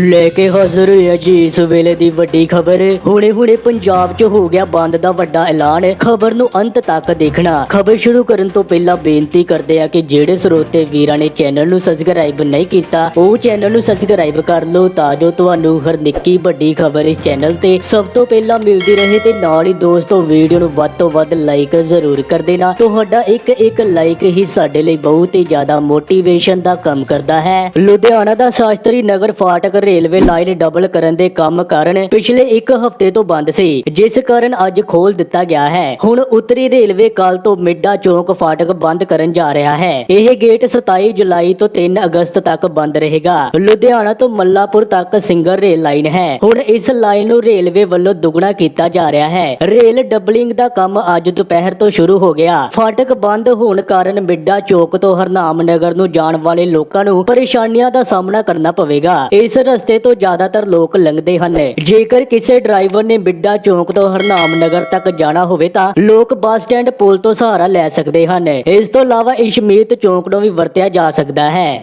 ਲੈ ਕੇ ਹਾਜ਼ਰ ਹੋਇਆ ਜੀ। ਇਸ ਵੇਲੇ ਦੀ ਵੱਡੀ ਖਬਰ ਹੁਣੇ ਹੁਣੇ ਪੰਜਾਬ 'ਚ ਹੋ ਗਿਆ ਬੰਦ ਦਾ ਵੱਡਾ ਐਲਾਨ। ਖਬਰ ਨੂੰ ਅੰਤ ਤੱਕ ਦੇਖਣਾ। ਖਬਰ ਸ਼ੁਰੂ ਕਰਨ ਤੋਂ ਪਹਿਲਾਂ ਬੇਨਤੀ ਕਰਦੇ ਆ ਕਿ ਜਿਹੜੇ ਸਰੋਤੇ ਵੀਰਾਂ ਨੇ ਚੈਨਲ ਨੂੰ ਸਬਸਕ੍ਰਾਈਬ ਨਹੀਂ ਕੀਤਾ, ਉਹ ਚੈਨਲ ਨੂੰ ਸਬਸਕ੍ਰਾਈਬ ਕਰ ਲਓ ਤਾਂ ਜੋ ਤੁਹਾਨੂੰ ਹਰ ਨਿੱਕੀ ਵੱਡੀ ਖਬਰ ਇਸ ਚੈਨਲ ਤੇ ਸਭ ਤੋਂ ਪਹਿਲਾਂ ਮਿਲਦੀ ਰਹੇ ਤੇ ਨਾਲ ਹੀ ਦੋਸਤੋ ਵੀਡੀਓ ਨੂੰ ਵੱਧ ਤੋਂ ਵੱਧ ਲਾਈਕ ਜ਼ਰੂਰ ਕਰ ਦੇਣਾ। ਤੁਹਾਡਾ ਇੱਕ ਇੱਕ ਲਾਈਕ ਹੀ ਸਾਡੇ ਲਈ ਬਹੁਤ ਹੀ ਜ਼ਿਆਦਾ ਮੋਟੀਵੇਸ਼ਨ ਦਾ ਕੰਮ ਕਰਦਾ ਹੈ। ਲੁਧਿਆਣਾ ਦਾ ਸ਼ਾਸਤਰੀ ਨਗਰ ਫਾਟਕ ਰੇਲਵੇ ਲਾਈਨ ਡਬਲ ਕਰਨ ਦੇ ਕੰਮ ਕਾਰਨ ਪਿਛਲੇ ਇੱਕ ਹਫ਼ਤੇ ਤੋਂ ਬੰਦ ਸੀ, ਜਿਸ ਕਾਰਨ ਅੱਜ ਖੋਲ ਦਿੱਤਾ ਗਿਆ ਹੈ। ਹੁਣ ਉੱਤਰੀ ਰੇਲਵੇ ਕੱਲ ਤੋਂ ਮਿੱਡਾ ਚੌਕ ਫਾਟਕ ਬੰਦ ਕਰਨ ਜਾ ਰਿਹਾ ਹੈ। ਇਹ ਗੇਟ 27 ਜੁਲਾਈ ਤੋਂ 3 ਅਗਸਤ ਤੱਕ ਬੰਦ ਰਹੇਗਾ। ਲੁਧਿਆਣਾ ਤੋਂ ਮੱਲਾਪੁਰ ਤੱਕ ਸਿੰਗਰ ਰੇਲ ਲਾਈਨ ਹੈ। ਹੁਣ ਇਸ ਲਾਈਨ ਨੂੰ ਰੇਲਵੇ ਵੱਲੋਂ ਦੁੱਗਣਾ ਕੀਤਾ ਜਾ ਰਿਹਾ ਹੈ। ਰੇਲ ਡਬਲਿੰਗ ਦਾ ਕੰਮ ਅੱਜ ਦੁਪਹਿਰ ਤੋਂ ਸ਼ੁਰੂ ਹੋ ਗਿਆ। ਫਾਟਕ ਬੰਦ ਹੋਣ ਕਾਰਨ ਮਿੱਡਾ ਚੌਕ ਤੋਂ ਹਰਨਾਮ ਨਗਰ ਨੂੰ ਜਾਣ ਵਾਲੇ ਲੋਕਾਂ ਨੂੰ ਪਰੇਸ਼ਾਨੀਆਂ ਦਾ ਸਾਹਮਣਾ ਕਰਨਾ ਪਵੇਗਾ। ਇਸ ਰਸਤੇ ਤੋਂ ਜ਼ਿਆਦਾਤਰ ਲੋਕ ਲੰਘਦੇ ਹਨ। ਜੇਕਰ ਕਿਸੇ ਡਰਾਈਵਰ ਨੇ ਬਿੱਡਾ ਚੌਂਕ ਤੋਂ ਹਰਨਾਮ ਨਗਰ ਤੱਕ ਜਾਣਾ ਹੋਵੇ ਤਾਂ ਲੋਕ ਬੱਸ ਸਟੈਂਡ ਪੁਲ ਤੋਂ ਸਹਾਰਾ ਲੈ ਸਕਦੇ ਹਨ। ਇਸ ਤੋਂ ਇਲਾਵਾ ਇਸ਼ਮੀਤ ਚੌਂਕ ਨੂੰ ਵੀ ਵਰਤਿਆ ਜਾ ਸਕਦਾ ਹੈ।